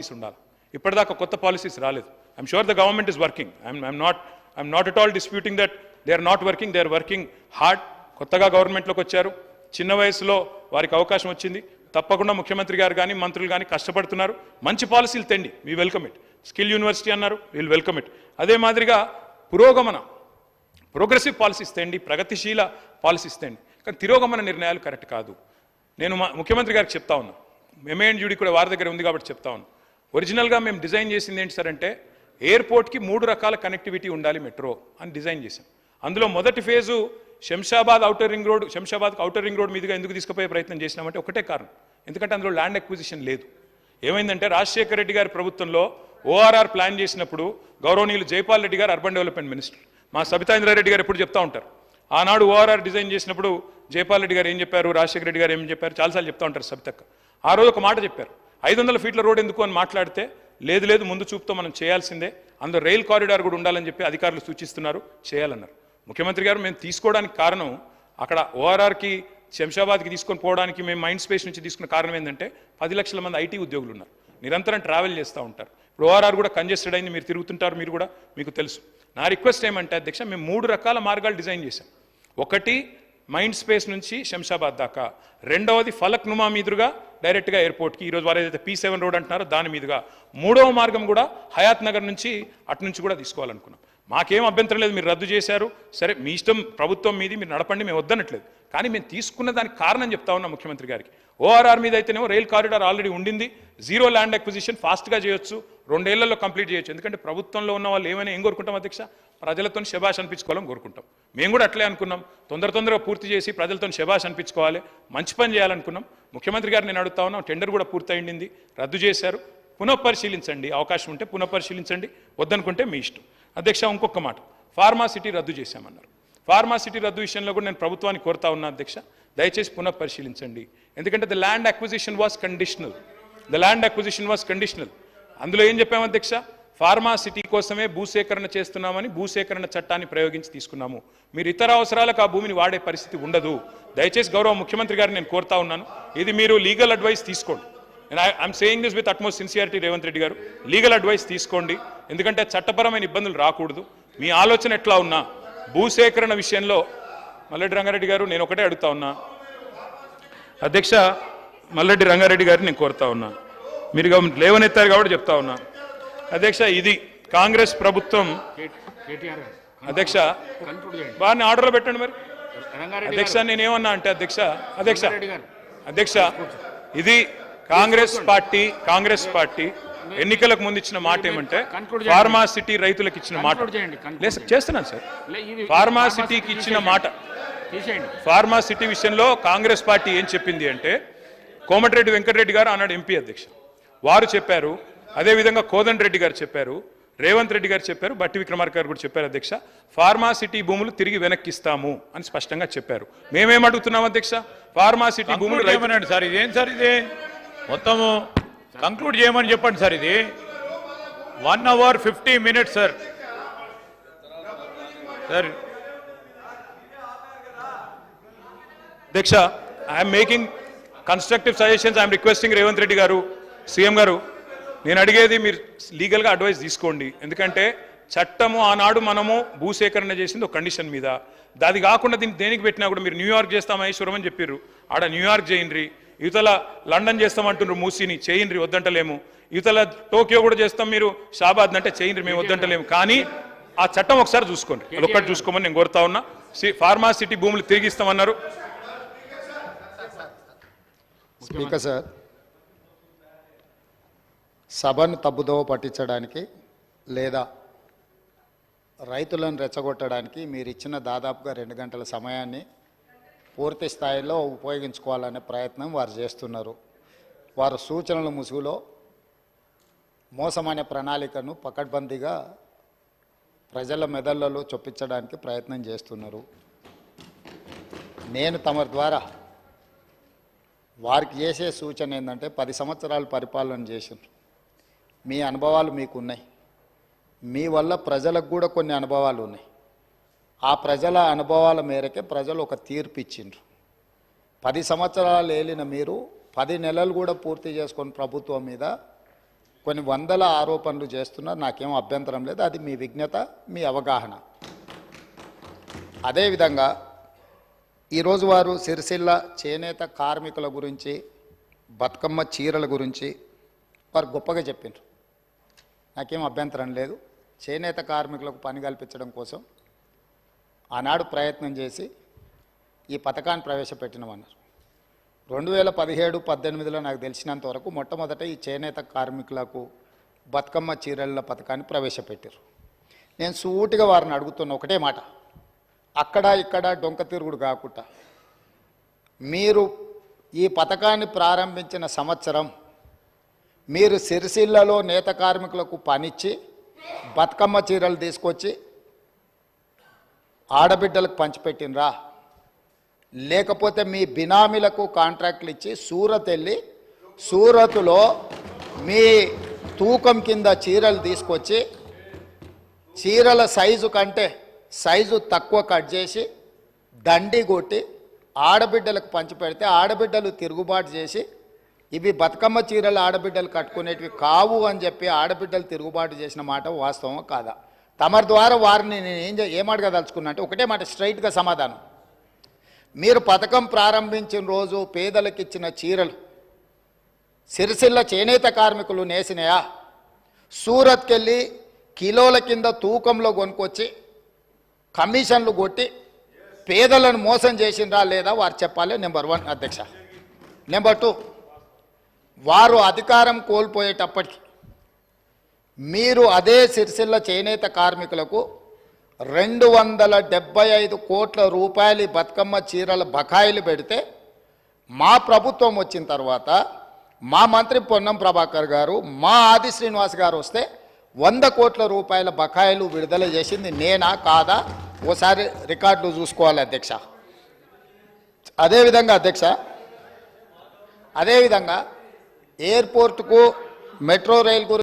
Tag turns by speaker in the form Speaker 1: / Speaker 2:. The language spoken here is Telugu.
Speaker 1: పాలసీస్ ఉండాలి. ఇప్పటిదాకా కొత్త పాలసీస్ రాలేదు. I'm sure the government is working I'm I'm not I'm not at all disputing that they are not working they are working hard కొత్తగా గవర్నమెంట్లోకి వచ్చారు. చిన్న వయసులో వారికి అవకాశం వచ్చింది. తప్పకుండా ముఖ్యమంత్రి గారు కానీ మంత్రులు కానీ కష్టపడుతున్నారు. మంచి పాలసీలు తెండి. We welcome it skill university అన్నారు. వీల్ వెల్కమ్ ఇట్ అదే మాదిరిగా పురోగమన ప్రోగ్రెసివ్ పాలసీస్ తెండి. ప్రగతిశీల పాలసీస్ తెండి. కానీ తిరోగమన నిర్ణయాలు కరెక్ట్ కాదు. నేను మా ముఖ్యమంత్రి గారికి చెప్తా ఉన్నా. ఎంఏఎన్ జ్యూడీ కూడా వారి దగ్గర ఉంది కాబట్టి చెప్తా ఉన్నా. ఒరిజినల్గా మేము డిజైన్ చేసింది ఏంటి సార్ అంటే ఎయిర్పోర్ట్కి మూడు రకాల కనెక్టివిటీ ఉండాలి మెట్రో అని డిజైన్ చేశాం. అందులో మొదటి phase Shamshabad outer ring road శంషాబాద్కి outer ring road మీదుగా ఎందుకు తీసుకుపోయే ప్రయత్నం చేసినామంటే ఒకటే కారణం. ఎందుకంటే అందులో ల్యాండ్ అక్విజిషన్ లేదు. ఏమైందంటే రాజశేఖర రెడ్డి గారి ప్రభుత్వంలో ఓఆర్ఆర్ ప్లాన్ చేసినప్పుడు గౌరవనీయులు జైపాల్ రెడ్డి గారు అర్బన్ డెవలప్మెంట్ మినిస్టర్. మా సబితాంద్ర రెడ్డి గారు ఎప్పుడు చెప్తా ఉంటారు. ఆనాడు ఓఆర్ఆర్ డిజైన్ చేసినప్పుడు జైపాల్ రెడ్డి గారు ఏం చెప్పారు రాజశేఖర రెడ్డి గారు ఏం చెప్పారు చాలాసార్లు చెప్తా ఉంటారు సబితక్క. ఆ రోజు ఒక మాట చెప్పారు. ఐదు వందల ఫీట్ల రోడ్ ఎందుకు అని మాట్లాడితే లేదు లేదు ముందు చూపుతో మనం చేయాల్సిందే. అందులో రైల్ కారిడార్ కూడా ఉండాలని చెప్పి అధికారులు సూచిస్తున్నారు చేయాలన్నారు. ముఖ్యమంత్రి గారు మేము తీసుకోవడానికి కారణం అక్కడ ఓఆర్ఆర్కి శంషాబాద్కి తీసుకొని పోవడానికి మేము మైండ్ స్పేస్ నుంచి తీసుకున్న కారణం ఏంటంటే పది లక్షల మంది ఐటీ ఉద్యోగులు ఉన్నారు. నిరంతరం ట్రావెల్ చేస్తూ ఉంటారు. ఇప్పుడు ఓఆర్ఆర్ కూడా కంజెస్టెడ్ అయింది మీరు తిరుగుతుంటారు మీరు కూడా మీకు తెలుసు. నా రిక్వెస్ట్ ఏమంటే అధ్యక్ష మేము మూడు రకాల మార్గాలు డిజైన్ చేశాం. ఒకటి మైండ్ స్పేస్ నుంచి శంషాబాద్ దాకా. రెండవది ఫలక్ నుమా మీదుగా డైరెక్ట్గా ఎయిర్పోర్ట్కి. ఈరోజు వారు ఏదైతే పీ సెవెన్ రోడ్ అంటున్నారో దాని మీదుగా మూడవ మార్గం కూడా హయాత్ నగర్ నుంచి అటు నుంచి కూడా తీసుకోవాలనుకున్నాం. మాకేం అభ్యంతరం లేదు మీరు రద్దు చేశారు. సరే మీ ఇష్టం ప్రభుత్వం మీది మీరు నడపండి మేము వద్దనట్లేదు. కానీ మేము తీసుకున్న దానికి కారణం చెప్తా ఉన్నాం ముఖ్యమంత్రి గారికి. ఓఆర్ఆర్ మీద అయితేనేమో రైల్ కారిడార్ ఆల్రెడీ ఉండింది. జీరో ల్యాండ్ అక్విజిషన్ ఫాస్ట్గా చేయొచ్చు. రెండేళ్ళలో కంప్లీట్ చేయొచ్చు. ఎందుకంటే ప్రభుత్వంలో ఉన్న వాళ్ళు ఏమైనా ఏం కోరుకుంటాం అధ్యక్ష? ప్రజలతో శభాష్ అనిపించుకోవాలని కోరుకుంటాం. మేము కూడా అట్లే అనుకున్నాం. తొందర తొందరగా పూర్తి చేసి ప్రజలతో శభాష్ అనిపించుకోవాలి. మంచి పని చేయాలనుకున్నాం. ముఖ్యమంత్రి గారు నేను అడుగుతా ఉన్నాం టెండర్ కూడా పూర్తయిండింది రద్దు చేశారు. పునఃపరిశీలించండి. అవకాశం ఉంటే పునఃపరిశీలించండి. వద్దనుకుంటే మీ ఇష్టం. అధ్యక్ష ఇంకొక మాట. ఫార్మాసిటీ రద్దు చేశామన్నారు. ఫార్మాసిటీ రద్దు విషయంలో కూడా నేను ప్రభుత్వాన్ని కోరుతా ఉన్నా అధ్యక్ష. దయచేసి పునఃపరిశీలించండి. ఎందుకంటే the land acquisition was conditional the land acquisition was conditional అందులో ఏం చెప్పాము అధ్యక్ష? ఫార్మాసిటీ కోసమే భూసేకరణ చేస్తున్నామని భూసేకరణ చట్టాన్ని ప్రయోగించి తీసుకున్నాము. మీరు ఇతర అవసరాలకు ఆ భూమిని వాడే పరిస్థితి ఉండదు. దయచేసి గౌరవ ముఖ్యమంత్రి గారిని నేను కోరుతా ఉన్నాను. ఇది మీరు లీగల్ అడ్వైస్ తీసుకోండి. నేను I'm saying this with utmost sincerity Revanth Reddy గారు. లీగల్ అడ్వైస్ తీసుకోండి. ఎందుకంటే చట్టపరమైన ఇబ్బందులు రాకూడదు. మీ ఆలోచన ఎట్లా ఉన్నా భూసేకరణ విషయంలో మల్లెడ్డి రంగారెడ్డి గారు నేను ఒకటే అడుగుతా ఉన్నా. అధ్యక్ష మల్లెడ్డి రంగారెడ్డి గారిని నేను కోరుతా ఉన్నా. మీరు లేవనెత్తారు కాబట్టి చెప్తా ఉన్నా. అధ్యక్ష ఇది కాంగ్రెస్ ప్రభుత్వం. అధ్యక్ష వారిని ఆర్డర్లో పెట్టండి మరి. అధ్యక్ష నేనేమన్నా అంటే అధ్యక్ష అధ్యక్ష అధ్యక్ష ఇది కాంగ్రెస్ పార్టీ కాంగ్రెస్ పార్టీ ఎన్నికలకు ముందు ఇచ్చిన మాట ఏమంటే
Speaker 2: చేయండి.
Speaker 1: ఫార్మాసిటీ రైతులకు ఇచ్చిన మాట. చేస్తున్నాను సార్.
Speaker 2: లే, ఇది-
Speaker 1: ఫార్మాసిటీకి ఇచ్చిన మాట.
Speaker 2: తీసేయండి.
Speaker 1: ఫార్మాసిటీ విషయంలో కాంగ్రెస్ పార్టీ ఏం చెప్పింది అంటే కోమటిరెడ్డి వెంకటరెడ్డి గారు ఆనాడు ఎంపీ అధ్యక్ష వారు చెప్పారు అదేవిధంగా కోదండ రెడ్డి గారు చెప్పారు రేవంత్ రెడ్డి గారు చెప్పారు బట్టి విక్రమార్క గారు కూడా చెప్పారు అధ్యక్ష ఫార్మాసిటీ భూములు తిరిగి వెనక్కిస్తాము అని స్పష్టంగా చెప్పారు. మేమేం అడుగుతున్నాం అధ్యక్ష? ఫార్మాసిటీ భూములు
Speaker 3: కంక్లూడ్
Speaker 1: రైతు-
Speaker 3: చేయమనండి సార్. ఇదేం సార్ ఇది? మొత్తము కంక్లూడ్ చేయమని చెప్పండి సార్ ఇది. One hour fifty minutes sir sir
Speaker 1: Deeksha I'm making constructive suggestions I'm requesting Revanth Reddy గారు సీఎం గారు నేను అడిగేది మీరు లీగల్గా అడ్వైస్ తీసుకోండి. ఎందుకంటే చట్టము ఆనాడు మనము భూసేకరణ చేసింది ఒక కండిషన్ మీద. దాది కాకుండా దీన్ని దేనికి పెట్టినా కూడా మీరు న్యూయార్క్ చేస్తాం మహేశ్వరం అని చెప్పారు ఆడ న్యూయార్క్ చేయండి. యువతల లండన్ చేస్తామంటున్నారు మూసీని చేయండి వద్దంటలేము. యువతల టోక్యో కూడా చేస్తాం మీరు షాబాద్ అంటే చేయండి మేము వద్దంటలేము. కానీ ఆ చట్టం ఒకసారి చూసుకోండి. అదొక్కటి చూసుకోమని నేను కోరుతా ఉన్నా. సి- ఫార్మాసిటీ భూములు తిరిగి ఇస్తామన్నారు
Speaker 4: స్పీకర్ సార్ సభను తప్పుదోవ పట్టించడానికి లేదా రైతులను రెచ్చగొట్టడానికి మీరు ఇచ్చిన దాదాపుగా రెండు గంటల సమయాన్ని పూర్తి స్థాయిలో ఉపయోగించుకోవాలనే ప్రయత్నం వారు చేస్తున్నారు. వారు సూచనల ముసుగులో మోసమనే ప్రణాళికను పకడ్బందీగా ప్రజల మెదళ్ళలో చొప్పించడానికి ప్రయత్నం చేస్తున్నారు. నేను తమ ద్వారా వారికి చేసే సూచన ఏంటంటే పది సంవత్సరాలు పరిపాలన చేసిండ్రు మీ అనుభవాలు మీకు ఉన్నాయి మీ వల్ల ప్రజలకు కూడా కొన్ని అనుభవాలు ఉన్నాయి. ఆ ప్రజల అనుభవాల మేరకే ప్రజలు ఒక తీర్పు ఇచ్చిండ్రు. పది సంవత్సరాలు ఏలిన మీరు పది నెలలు కూడా పూర్తి చేసుకొని ప్రభుత్వం మీద కొన్ని వందల ఆరోపణలు చేస్తున్నారు. నాకేం అభ్యంతరం లేదు. అది మీ విజ్ఞత మీ అవగాహన. అదేవిధంగా ఈరోజు వారు సిరిసిల్ల చేనేత కార్మికుల గురించి బతుకమ్మ చీరల గురించి వారు గొప్పగా చెప్పిండ్రు నాకేం అభ్యంతరం లేదు. చేనేత కార్మికులకు పని కల్పించడం కోసం ఆనాడు ప్రయత్నం చేసి ఈ పథకాన్ని ప్రవేశపెట్టినామన్నారు. రెండు వేల పదిహేడు పద్దెనిమిదిలో నాకు తెలిసినంత వరకు మొట్టమొదట ఈ చేనేత కార్మికులకు బతుకమ్మ చీరల పథకాన్ని ప్రవేశపెట్టారు నేను సూటిగా వారిని అడుగుతున్న ఒకటే మాట. అక్కడ ఇక్కడ డొంక తిరుగుడు కాకుండా మీరు ఈ పథకాన్ని ప్రారంభించిన సంవత్సరం మీరు సిరిసిల్లలో నేత కార్మికులకు పనిచ్చి బతుకమ్మ చీరలు తీసుకొచ్చి ఆడబిడ్డలకు పంచిపెట్టినరా లేకపోతే మీ బినామీలకు కాంట్రాక్ట్లు ఇచ్చి సూరత్ వెళ్ళి సూరత్లో మీ తూకం కింద చీరలు తీసుకొచ్చి చీరల సైజు కంటే సైజు తక్కువ కట్ చేసి దండి కొట్టి ఆడబిడ్డలకు పంచిపెడితే ఆడబిడ్డలు తిరుగుబాటు చేసి ఇవి బతుకమ్మ చీరలు ఆడబిడ్డలు కట్టుకునేటివి కావు అని చెప్పి ఆడబిడ్డలు తిరుగుబాటు చేసిన మాట వాస్తవం కాదా? తమరి ద్వారా వారిని నేను ఏం చే- ఏం అడగదలుచుకున్నా అంటే ఒకటే మాట స్ట్రైట్గా సమాధానం. మీరు పథకం ప్రారంభించిన రోజు పేదలకు ఇచ్చిన చీరలు సిరిసిల్ల చేనేత కార్మికులు నేసినాయా? సూరత్కి వెళ్ళి కిలోల కింద తూకంలో కొనుక్కొచ్చి కమిషన్లు కొట్టి పేదలను మోసం చేసిండ్రా లేదా వారు చెప్పాలి. నెంబర్ వన్ అధ్యక్ష. నెంబర్ టూ వారు అధికారం కోల్పోయేటప్పటికి మీరు అదే సిరిసిల్ల చేనేత కార్మికులకు రెండు వందల డెబ్బై ఐదు కోట్ల రూపాయలు బతుకమ్మ చీరల బకాయిలు పెడితే మా ప్రభుత్వం వచ్చిన తర్వాత మా మంత్రి పొన్నం ప్రభాకర్ గారు మా ఆది శ్రీనివాస్ గారు వస్తే వంద కోట్ల రూపాయల బకాయిలు విడుదల చేసింది నేనా కాదా? ఓసారి రికార్డులు చూసుకోవాలి అధ్యక్ష. అదేవిధంగా అధ్యక్ష అదేవిధంగా ఎయిర్పోర్ట్కు మెట్రో రైల్ గురించి